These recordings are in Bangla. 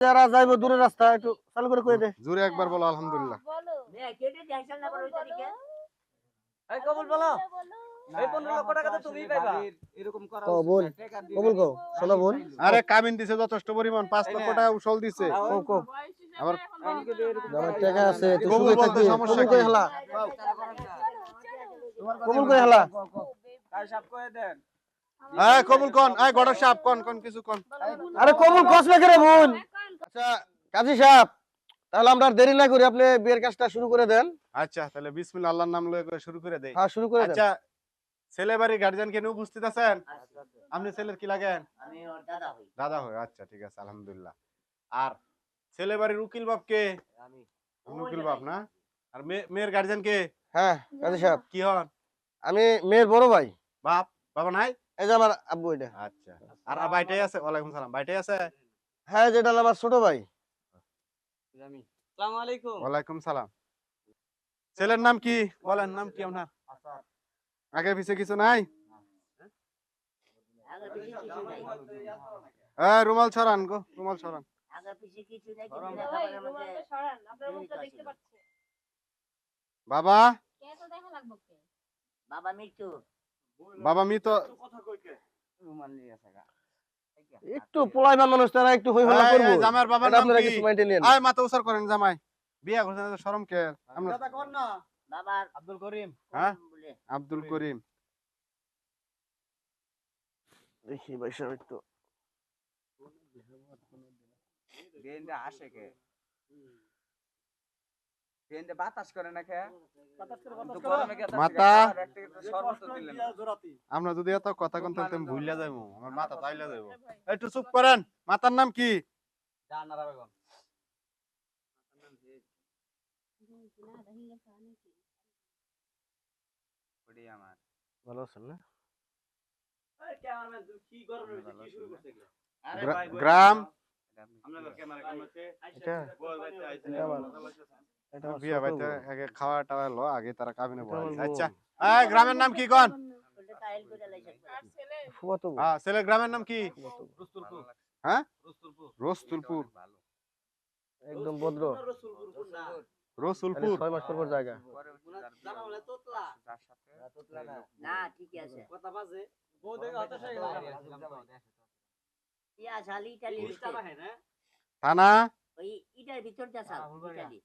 যারা যাইবো দূরের রাস্তা একটু চালু করে কয়ে দে। জোরে একবার বলো আলহামদুলিল্লাহ। এই কবুল বলো। এই পনেরো লক্ষ টাকা তো তুমিই পাইবা। ক বল। কবুল কো শোনা বল। আরে কামিন দিছে যথেষ্ট পরিমাণ পাঁচ লক্ষ টাকা উসল দিছে। কো কো আবার আমার টাকা আছে তুই কবুল শুয়ে বলতে থাকবি সমস্যা কবুল করে কি? হেলা? কবুল করে হেলা হ্যাঁ কবুল কোন এই গড় সাপ কোন কোন কিছু কোন। আরে কবুল কসবে করে বোন? আচ্ছা কাজী সাহেব তাহলে আমরা দেরি না করি আপনি বিয়ের কাজটা শুরু করে দেন। আচ্ছা তাহলে বিসমিল্লাহ আল্লাহর নাম লয়ে শুরু করে দেই। হ্যাঁ শুরু করে দেন। আচ্ছা ছেলে বাড়ির গার্জিয়ান কেন উপস্থিত আছেন? আপনি ছেলের কি লাগেন? দাদা হয় আচ্ছা ঠিক আছে আলহামদুলিল্লাহ। আর ছেলে বাড়ির উকিল বাপ কে? আপনি উকিল বাপ না? আর মেয়ের গার্জিয়ান কে? হ্যাঁ কাজী সাহেব। কি হন? আমি মেয়ের বড় ভাই। বাপ বাবা নাই? এই যে আমার আব্বু এটা। আচ্ছা। আর আর বাইটাই আছে ওয়ালাইকুম সালাম বাইটাই আছে? হ্যাঁ যেটা আমার ছোট ভাই। ওয়ালাইকুম সালাম। ছেলের নাম কি? বলেন নাম কি আপনার? আগে পিছে কিছু নাই? হ্যাঁ রুমাল ছড়ান গো রুমাল ছড়ান। বাবা? বাবা মৃত্যু। বাবা মি তো একটু পোলাইমান মানুষ তারা একটু হই হল্লা করব। জামার বাবার নাম আপনারা কি? কিছু মাইন্ডে নেন আয় মাথা উসার করেন জামাই। বিয়া করছেন শরম কে? আমরা বাবার আব্দুল করিম। হ্যাঁ? আব্দুল করিম। দেখি ভাই সাহেব একটু। বেন্দা আসে কে? বাতাস করে না মাতা। আমরা যদি এত কথা কন ভুলিয়া যাইবো আমার মাথা তাইলা যাইবো একটু চুপ করেন মাতার নাম কি জানারা বেগম ভালো আছেন না গ্রাম আমার বিয়া বাইতে আগে খাওয়া টাওয়া লো আগে তারা কাবিনে বোন। আচ্ছা এই গ্রামের নাম কি কোন? হ্যাঁ ছেলের গ্রামের নাম কি? হ্যাঁ? রুস্তুলপুর রসতুলপুর একদম ভদ্র। রসুলপুর ছয় মাস পর পর জায়গা। না ঠিক আছে। বউ দেখে হতাশ হয়ে গেল। ইয়া শালি ইটালি থানা ওই ইটার ভিতর যা ইটালি।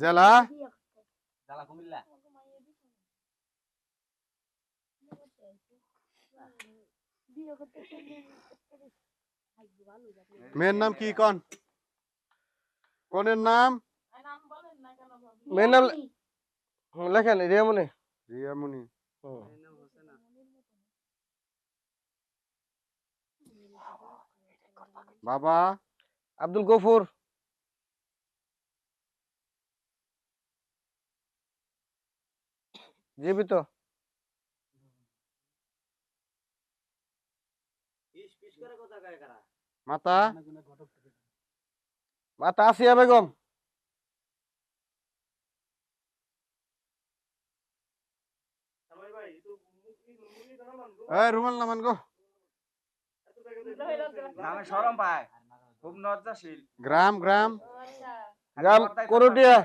জেলা? জালা কুমিল্লা? মেয়ের নাম কি কোন? কোনের নাম? মেয়ের নাম লেখেন রিয়ামনি রিয়ামণি হুম। বাবা। আব্দুল গফুর। জীবিত। মাতা। মাতা আসিয়া বেগম। এই রুমাল নামান গো নামে শরম পায়। খুব লজ্জাশীল গ্রাম গ্রাম। গ্রাম করটিয়া।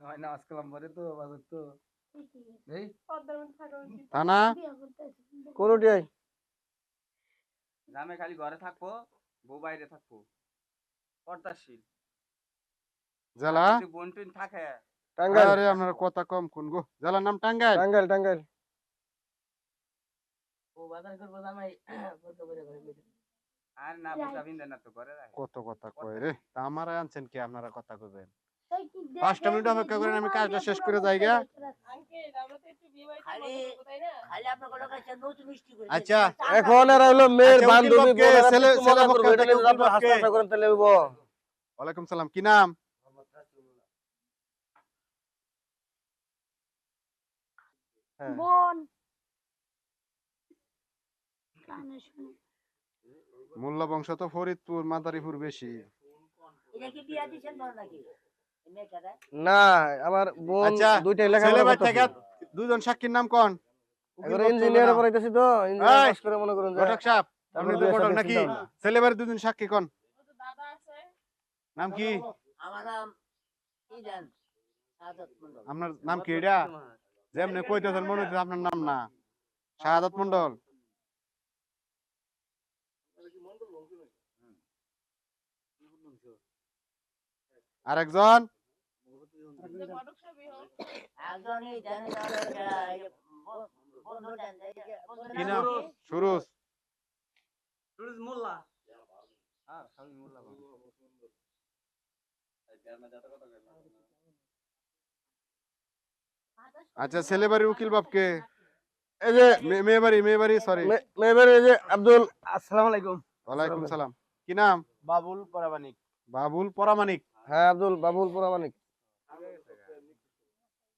হয় না আজকাল আমারে তো বাজার তো। এই? থানা? নামে খালি ঘরে থাকব বউ বাইরে থাকব। পর্দাশীল। জেলা? যদি বোন টুন থাকে টাঙ্গাইল। আরে আপনার কথা কম কোন গো? জেলার নাম টাঙ্গাইল? টাঙ্গাইল টাঙ্গাইল ও বাজার করব জামাই কত করে করে বেচে। আর না বুঝা বিন্দে না তো ঘরে রাখে। কত কথা কয় রে? তা আনছেন কি? আপনারা কথা কইবেন। পাঁচটা মিনিট অপেক্ষা করেন আমি কাজটা শেষ করে যাই গা। খালি খালি আপনার কোনো কাছে নতুন মিষ্টি করে আচ্ছা এখন এরা হলো মেয়ের আচ্ছা, বান্ধবী ছেলে- ছেলে পক্ষে। করেন তাহলে হইব। ওয়ালাইকুম সালাম কি নাম? হ্যাঁ। বোন। মোল্লা বংশ তো ফরিদপুর মাদারীপুর বেশি। কি। না আমার বোন আচ্ছা, ছেলে ভাই থেকে দুজন সাক্ষীর নাম কোন? এবারে ইঞ্জিনিয়ার পড়াইতেছি তো ইঞ্জিনিয়ার পাস করে মনে করুন যে ঘটক সাহেব আপনি তো বিয়ে ঘটক নাকি? ছেলে দুজন সাক্ষী কোন? নাম কি? আমার নাম সাদত মন্ডল। আপনার নাম কি এটা? যেমনি কইতেছেন মনে হচ্ছে আপনার নাম না। শাহাদত মন্ডল আরেকজন একজনই জানি না এই যে ব- বন্ধু দেন, এই যে বন্ধুর কি নাম নাম কি? সুরুজ সুরজ মোল্লা। আর স্বামী মোল্লা আচ্ছা ছেলে বাড়ির উকিল বাপকে। এই যে মে- মেয়ে বাড়ি মেয়ে বাড়ি সরি মে- মেয়ের এই যে আব্দুল আসসালামু আলাইকুম। ওয়ালাইকুম সালাম। কি নাম? বাবুল পরাবানিক বাবুল পরামানিক। হ্যাঁ আব্দুল বাবুল পুরামানিক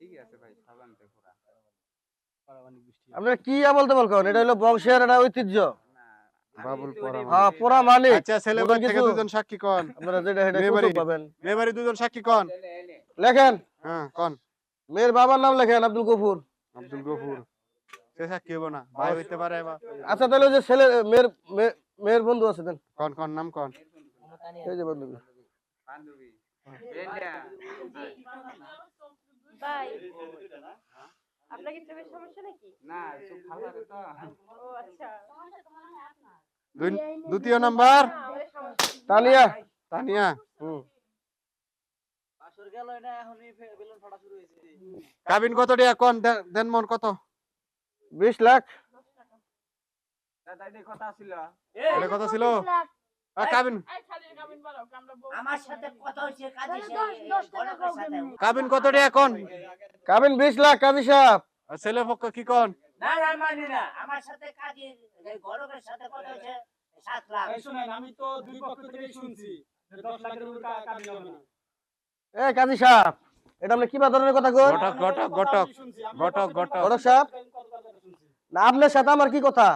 ঠিক আছে ভাই সাবান পুরা পরাবানিক আপনারা কি বলতে বলছেন এটা হলো বংশের একটা ঐতিহ্য। বাবুল পরামানিক হ্যাঁ আচ্ছা ছেলে বাড়ি থেকে দুজন সাক্ষী কোন। আপনারা যেটা সেটা মেয়ে পাবেন। মেয়ে বাড়ি দুজন সাক্ষী কোন। লেখেন। হ্যাঁ কোন। মেয়ের বাবার নাম লেখেন আব্দুল গফুর। আব্দুল গফুর। সে সাক্ষী হব না ভাই হইতে পারে আচ্ছা তাহলে ওই যে ছেলে মেয়ের মেয়ে- মেয়ের বন্ধু আছে দেন। কোন কোন নাম কোন। এই যে বন্ধু বান্ধবী। আপনার কি চোখের সমস্যা নাকি? না চুপ ভালো তো। ও আচ্ছা। দ্বিতীয় নাম্বার। তানিয়া। তানিয়া। হুম। আসর গেল না এখনই ফে- বেলুন ফাটা শুরু হয়েছে। কাবিন কত টাকা? কোন দেন মন কত? বিশ লাখ। দাদা কথা ছিল। কত ছিল? কাবিন। কত টাকা কোন? কাবিন বিশ লাখ কাজী সাহেব। ছেলে পক্ষ কি কোন? না না মানি না। আমার সাথে কাজী এই সাথে কথা হচ্ছে সাত লাখ। শুনেন আমি তো দুই পক্ষ থেকে শুনছি যে 10 লাখের উপর কাবিন হবে না। এ কাজী সাহেব এটা আপনি কি বা ধরনের কথা ঘটক ঘটক ঘটক ঘটক ঘটক ঘটক সাহেব। না আপনার সাথে আমার কি কথা?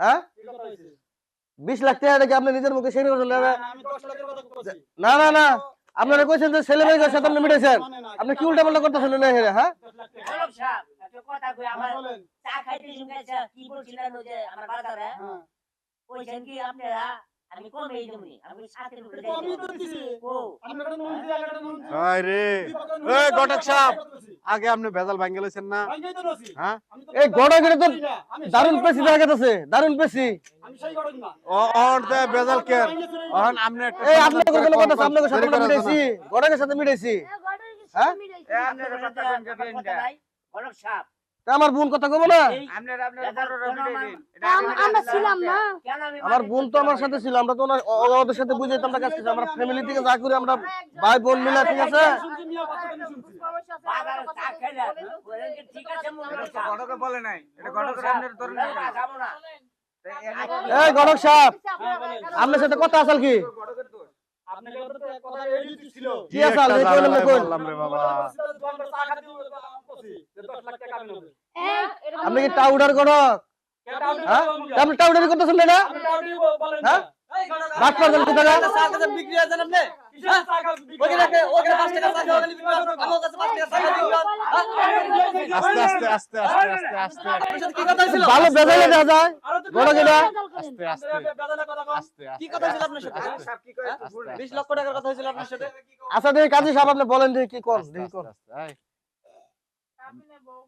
হ্যাঁ? বিশ লাখ টাকা কি আপনি নিজের মুখে সেরে বলছেন না না না না আপনারা কইছেন যে ছেলে মেয়ের সাথে আপনি মিটেছেন আপনি কি উল্টা পাল্টা করতেছেন না হেরে হ্যাঁ? আমার চা খাইতে কি বলছিলেন ওই যে আমার বাজারে? কইছেন কি আপনারা আমি কমে দেবনি সাথে ও। সাহেব আগে আপনি ভেজাল ভাঙ্গে লইছেন না? হ্যাঁ? এই তো পেছি দেখা দারুণ পেছি ও অন ভেজাল কে অন আপনি এই আপনার কোনো কথা আছে, আপনার সাথে মিটাইছি সাথে মিটাইছি হ্যাঁ? এ আপনার কথা কোন যে সাহেব তা আমার বোন কথা কব না আমার- মানি বোন তো আমার সাথে ছিল আমরা তো ও- ওদের সাথে বুঝাইতাম আমরা কাজ করছি আমরা ফ্যামিলি থেকে যা করি আমরা ভাই বোন মিলে ঠিক আছে বাজারে চা খাইলেন বলেন কি ঠিক আছে মনে ঘটকে বলে নাই এটা ঘটকের আপনার ধরে না যাব না এই গণক সাহেব আপনার সাথে কথা আসাল কি আপনি কি টাউডার গণক হ্যাঁ আপনি টাউডারি করতেছেন না হ্যাঁ রাত পারবেন কোথা না আপনি ওখানে ওখানে 5 টাকা চা খাওয়া গেলে বিক্রি হবে আমার কাছে 5 টাকা চা খাওয়া দিবেন আস্তে আস্তে আস্তে আস্তে আস্তে আস্তে কি কথা ছিল ভালো বেজালে দেওয়া যায় এটা আস্তে আস্তে। আস্তে কি কথা ছিল আপনার সাথে? সব কি করে ভুল 20 লক্ষ টাকার কথা হয়েছিল আপনার সাথে? আচ্ছা দেখি কাজী সাহেব আপনি বলেন দেখি কি কোন দেখি কোন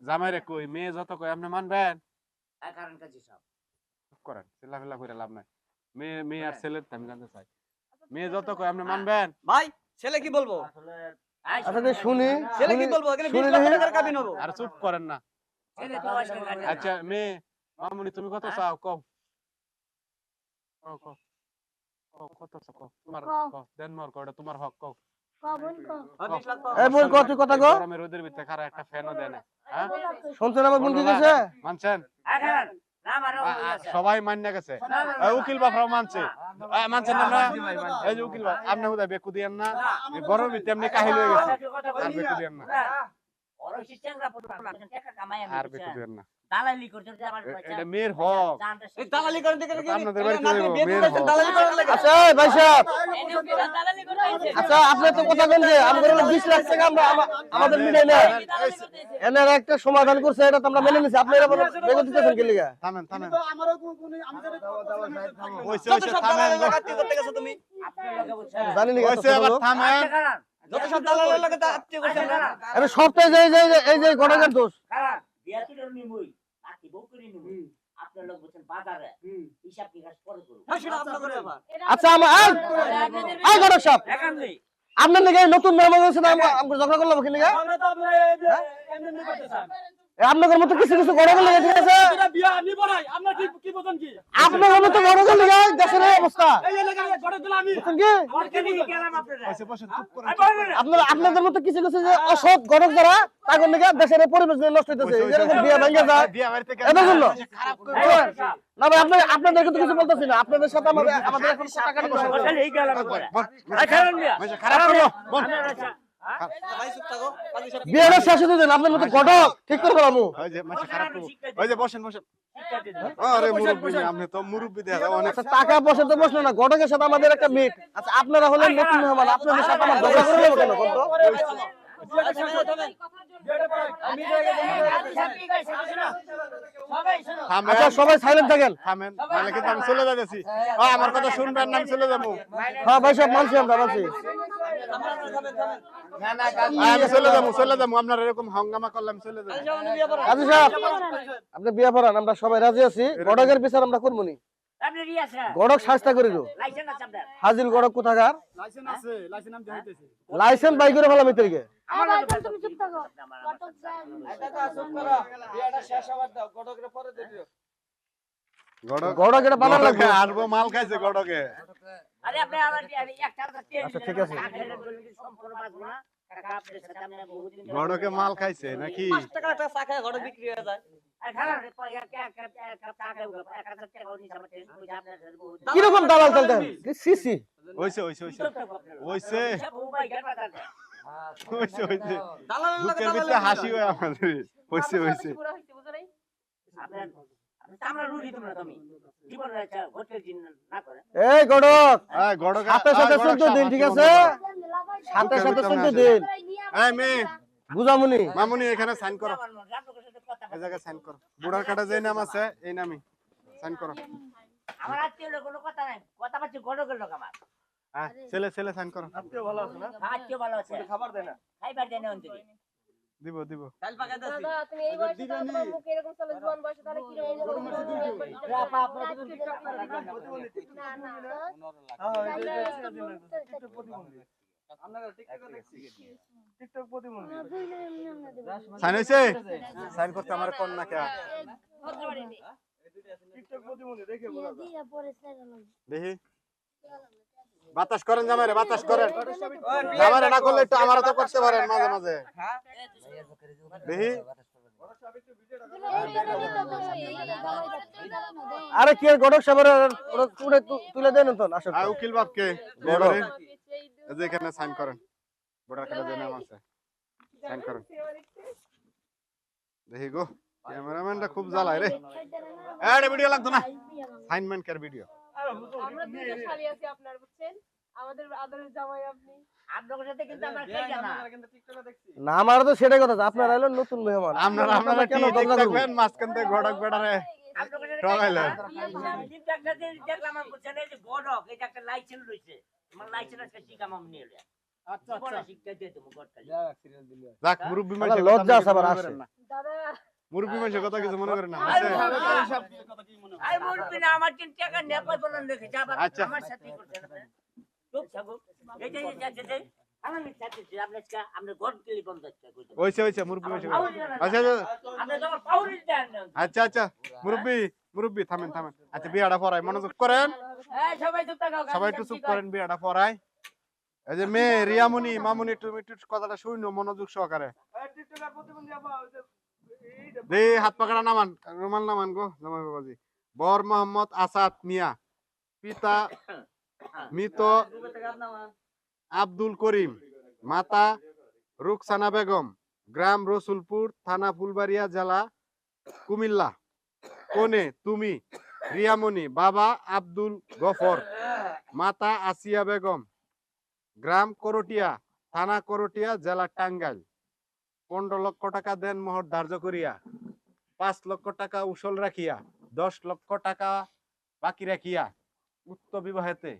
জামাই রে কই মেয়ে যত কই আপনি মানবেন? কারণ কাজী সাহেব? চুপ করেন চিল্লাফিল্লা করে লাভ নাই। মেয়ে মেয়ে আর ছেলের আমি জানতে চাই। মেয়ে যত কই আপনি মানবেন? ভাই ছেলে কি বলব? আচ্ছা দেখি শুনি ছেলে কি বলব? এখানে শুনি 20 লক্ষ টাকার কাবিন হব। আর চুপ করেন না। আচ্ছা মেয়ে মামুনি তুমি কত চাও? কও কও কও কও কত চাও কও তোমার কও। কও দেন মোর কও এটা তোমার হক কও। কবন কো। 20 লাখ পাবো। এই বোন কত কথা গো গরমের রোদের ভিতরে খারা একটা ফ্যানও দেয় না শুনছেন আমার বোন কি কইছে মানছেন? এখন না মারো আ- আ- সবাই মান্য গেছে। উকিল বাপরাও মানছে। এই মানছেন না এই যে উকিল বাপ আপনি হুদা বেকু দিয়েন না। এই গরমের ভিতরে এমনি কাহিল হয়ে গেছে। আর বেকু দিয়েন না। আর বেকু দিয়েন না। দালালি আমার এ- এটা মেয়ের হক। এই দালালি করেন দেখে আপনাদের বাড়িতে মেয়ের হক। দালালি করার আচ্ছা ভাই সাহেব? আচ্ছা আপনি তো কথা বলেন যে আমরা হলো বিশ লাখ টাকা আমরা আমাদের মিলাই না। দালালি করতে হয়েছে। এনারা একটা সমাধান করছে এটা তো আমরা মেনে নিছি। দিতেছেন কি লিগা? থামেন থামেন। আমারও কোন থামেন। করতে গেছো তুমি। জানি না থামেন। যত সব দালালের লাগে আত্মীয় এই যে- এই যে- এই দোষ। নিমুই, বউ করে নিমুই। আপনার লোক বলছেন বাজারে। হিসাব নিকাশ পরে করুন। হ্যাঁ আচ্ছা আমার আই আপনার নাকি এই নতুন মেহমানের আছে ঝগড়া করলাম কি আপনার আপনাদের মতো কিছু কিছু ঘটকের লিগা ঠিক আছে? আপনার আপনাদের মতো ঘটকের লিগা দেশের এই অবস্থা। আপনারা। আপনারা আপনাদের মতো কিছু কিছু যে অসৎ ঘটক যারা তাদের লিগা দেশের এই পরিবেশ নষ্ট হইতেছে। হইছে। বিয়ে ভেঙে যায়। এদের জন্য? না ভাই আপনাদের আপনাদেরকে তো কিছু বলতেছি না। আপনাদের সাথে আমাদের আমাদের এখন টাকা নিয়ে আপনারা। খারাপ আচ্ছা, হ্যাঁ? বিয়েটা শেষ হতে দেন আপনার মতো ঘটক ঠিক করে ফেলামু ওই যে মাসে খারাপ ওই যে বসেন বসেন শিক্ষা দিয়ে দেন। আরে মুরব্বি আপনি তো মুরব্বি দেখা অনেক আচ্ছা টাকা পয়সা তো বসল না ঘটকের সাথে আমাদের একটা মিট আচ্ছা আপনারা হলেন নতুন মেহমান আপনাদের সাথে আমার ঝগড়া করে নেব কেন আচ্ছা সবাই সাইলেন্ট থাকেন। থামেন। নাহলে কিন্তু আমি চলে যাইতেছি? ও, আমার কথা শুনবেন না আমি চলে যাব। হ্যাঁ ভাই সব মানছি আমরা মানছি। আমি চলে যাব চলে যাব। আপনার এরকম হাঙ্গামা করলে আমি চলে যাব। সাহেব আপনি বিয়ে পড়ান আমরা সবাই রাজি আছি। ঘটকের বিচার আমরা করব নি। আপনি রিয়াজ স্যার, ঘটক শাস্তা করিল লাইসেন্স আছে হাজিল ঘটক কোথাকার? লাইসেন্স আছে লাইসেন্স আমি যাইতেছি লাইসেন্স বাই করে ফেলাম দিও গড়ক এটা বানানো লাগবে। আসব মাল খাইছে গড়কে আরে আপনি একটা কথা চেঞ্জ আচ্ছা, ঠিক আছে। গড়কে মাল খাইছে নাকি? পাঁচ টাকার একটা চা খায় বিক্রি হয়ে যায়। টাকা কীরকম দালাল চলতেন হইছে হইছে হইছে। হইছে। হইছে হইছে। বুকের ভিতরে হাসি হয় আমাদের। হইছে হইছে। এই গড়ক! সাথে সাথে চোদ্দ দিন ঠিক আছে? সাথে সাথে চোদ্দ দিন। বুঝামুনি। মামুনি এখানে সাইন করো। আমার হয় আপনার সাথে কথা এই জায়গায় সাইন করো। বুড়ার কাটা যে নাম আছে এই নামই। সাইন করো। আমার আত্মীয় লোক কোনো কথা নাই। কথা পাচ্ছি গড়কের লোক আমার। হ্যাঁ ছেলে ছেলে সাইন করো। আত্মীয় ভালো আছে না? আত্মীয় ভালো আছে। খাবার দেয় না। খাইবার দেয় না অন্তরি। দিব দিব কাল পাকা দাসি দাদা, তুমি এই বয়সে তাহলে তোমার মুখে এরকম চলে, জোয়ান বয়সে তাহলে কীরকম এরকম চলে? আপা আপনার দিকে আত্মীয়দের আপনারা না, না, না। তাহলে আপনারা টিকটক দেখছি টিকটক প্রতিবন্ধী সাইন হইছে সাইন করতে আমার কোন না কে টিকটক প্রতিবন্ধী দেখে বলা দেখি বাতাস করেন জামাইরে বাতাস করেন। জামাইরে না করলে একটু আমারও তো করতে পারেন মাঝে মাঝে। দেখি। আরে কি আর সাহেবের ওরা তুলে তুলে দেন তো আসো। আর উকিল বাপকে বড়। এই যে এখানে সাইন করেন। বুড়ার কাটা যে নাম আছে সাইন করেন। দেখি গো ক্যামেরাম্যানটা খুব জ্বালায় রে। এটা ভিডিও লাগতো না? Assignment care video. আমরা দুইটা শালি আছি আপনার বুঝছেন? আমাদের আদরের জামাই আপনি। আপনার সাথে কিন্তু আমার খাই জানা? কিন্তু টিকটকে দেখছি। না আমার তো সেটাই কথা আপনারা এলেন নতুন মেহমান। আপনারা আপনারা কেন দরজা থাকবেন মাঝখান থেকে ঘটক বেড়ারে। আপনার সাথে ঠগাইলেন। কিন্তু একটা জিনিস দেখলাম আমার বুঝছেন এই যে গড়ক এই একটা লাইসেন্স রয়েছে। আমার লাইসেন্স আজকে শিখাম আমি নিয়ে এলাম। আচ্ছা শিক্ষা দিয়ে দেবো গড়কালি যাক মুরব্বি আমার লজ্জা আছে আবার আসে। দাদা মুরব্বি মানুষের কথা কিছু মনে করেন না? মনে আমার টাকা নেপাল বলেন রেখেছে আবার আচ্ছা। আমার চুপ থাকুক এই যে যাচ্ছে। আচ্ছা আচ্ছা। আচ্ছা আচ্ছা আচ্ছা। মুরব্বি মুরব্বি থামেন থামেন। আচ্ছা বিয়াটা পড়াই মনোযোগ করেন। সবাই চুপ থাকো সবাই একটু চুপ করেন বিয়াটা পড়াই এই যে মেয়ে মামুনি তুমি একটু কথাটা শুনো মনোযোগ সহকারে। দে, হাত পাকড়া নামান। রুমাল নামান গো জামাই বাবাজি বর মোহাম্মদ আসাদ মিয়া। পিতা মৃত আব্দুল করিম। মাতা রুকসানা বেগম। গ্রাম রসুলপুর থানা ফুলবাড়িয়া জেলা, কুমিল্লা। কোনে? তুমি রিয়ামণি বাবা আব্দুল গফর মাতা আসিয়া বেগম। গ্রাম করটিয়া থানা করটিয়া জেলা টাঙ্গাইল। পনেরো লক্ষ টাকা দেন মোহর ধার্য করিয়া পাঁচ লক্ষ টাকা উসল রাখিয়া দশ লক্ষ টাকা বাকি রাখিয়া উক্ত বিবাহেতে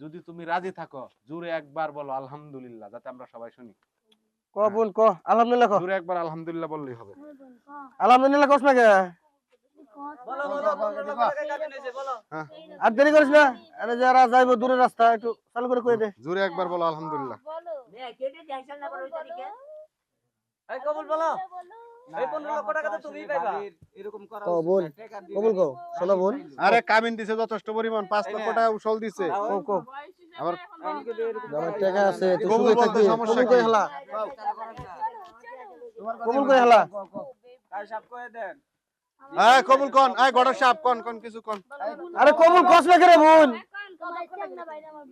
যদি তুমি রাজি থাকো জুড়ে একবার বলো আলহামদুলিল্লাহ যাতে আমরা সবাই শুনি। ক বোন ক আলহামদুলিল্লাহ ক। জুড়ে একবার আলহামদুলিল্লাহ বললেই হবে। আলহামদুলিল্লাহ কস না কে? বলো বলো বলো বলো কাকে নিয়েছে বলো আর দেরি করিস না আরে যারা যাইবো দূরের রাস্তা একটু চালু করে কই দে। জুড়ে একবার বলো আলহামদুলিল্লাহ বলো নে কেটে দেখছেন না বড় তারিখে এই কবুল বলো। এই পনেরো লক্ষ টাকা তো তুমিই পাইবা। এরকম করা ক উচিত বোন না, টাকা দিয়ে কবুল। কও শোনো বোন। আরে কামিন দিছে যথেষ্ট পরিমাণ পাঁচ লক্ষ টাকা উসল দিছে। কও কও এরকম আমার টাকা আছে। তুই কবুল থাকবি। সমস্যা কবুল কই হলা? কবুল বলো। কই হলা? তাই সব করে দেন? এই কবুল কোন? এই গড়ের সাপ কোন? কোন কিছু কোন? আরে কবুল কস না করে বোন?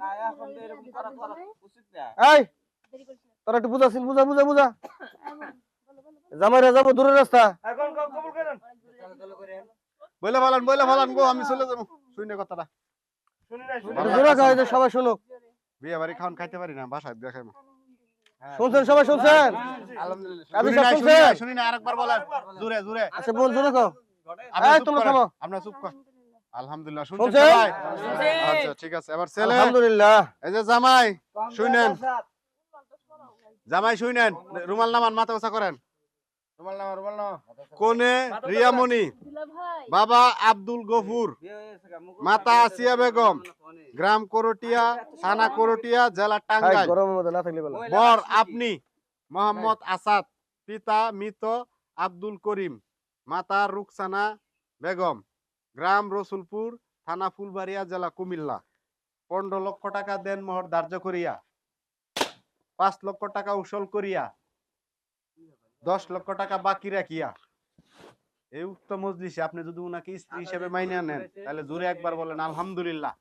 না এখন তো এরকম করা করা উচিত না। এই! তোরা একটু বুঝা বুঝা বুঝা। জামাই রে যাব দূরের রাস্তা। এখন কবুল করেন। বইলে ভালান বইলে ভালান গো আমি চলে যাব। শুনে কথাটা। শুনি না শুনি একটু জোরে খাওয়াই দে সবাই শুনুক। বিয়ে বাড়ি খাওয়ান খাইতে পারি না বাসায় দেখাই শুনছেন সবাই শুনছেন? আলহামদুলিল্লাহ। শুনি না শুনি শুনছেন? না শুনি না আরেকবার বলেন। জোরে জোরে। আচ্ছা বোন জোরে কও। এই তোমরা থামো। আপনারা চুপ কর আলহামদুলিল্লাহ শুনছেন শুনছেন? সবাই? আচ্ছা ঠিক আছে। এবার ছেলে আলহামদুলিল্লাহ। এই যে জামাই শুনেন। জামাই শুনেন রুমাল নামান মাথা উঁচা করেন। কোনে? রিয়ামণি। বাবা আব্দুল গফুর। মাতা আসিয়া বেগম। গ্রাম করটিয়া থানা করটিয়া জেলা টাঙ্গাইল। বর আপনি মোহাম্মদ আসাদ পিতা মৃত আব্দুল করিম মাতা রুকসানা বেগম। গ্রাম রসুলপুর থানা ফুলবাড়িয়া জেলা কুমিল্লা। পনেরো লক্ষ টাকা দেন মোহর ধার্য করিয়া। পাঁচ লক্ষ টাকা উসল করিয়া দশ লক্ষ টাকা বাকি রাখিয়া। এই উক্ত মজলিসে আপনি যদি উনাকে স্ত্রী হিসেবে মাইনে নেন তাহলে জোরে একবার বলেন আলহামদুলিল্লাহ।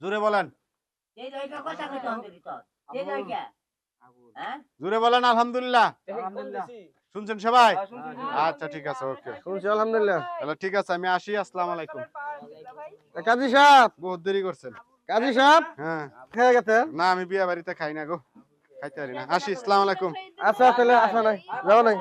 জোরে বলেন। হ্যাঁ? জোরে বলেন আলহামদুলিল্লাহ। আলহামদুলিল্লাহ। শুনছেন সবাই? হ্যাঁ। আচ্ছা ঠিক আছে ওকে। শুনছি আলহামদুলিল্লাহ। তাহলে ঠিক আছে আমি আসি আসসালামু আলাইকুম। কাজী সাহেব। বহুত দেরি করছেন। কাজী সাহেব? হ্যাঁ। খেয়ে গেছে? না আমি বিয়ে বাড়িতে খাই না গো। খাইতে পারি না আসি আসসালামু আলাইকুম। আচ্ছা তাহলে আসা নাই। যাও নাই।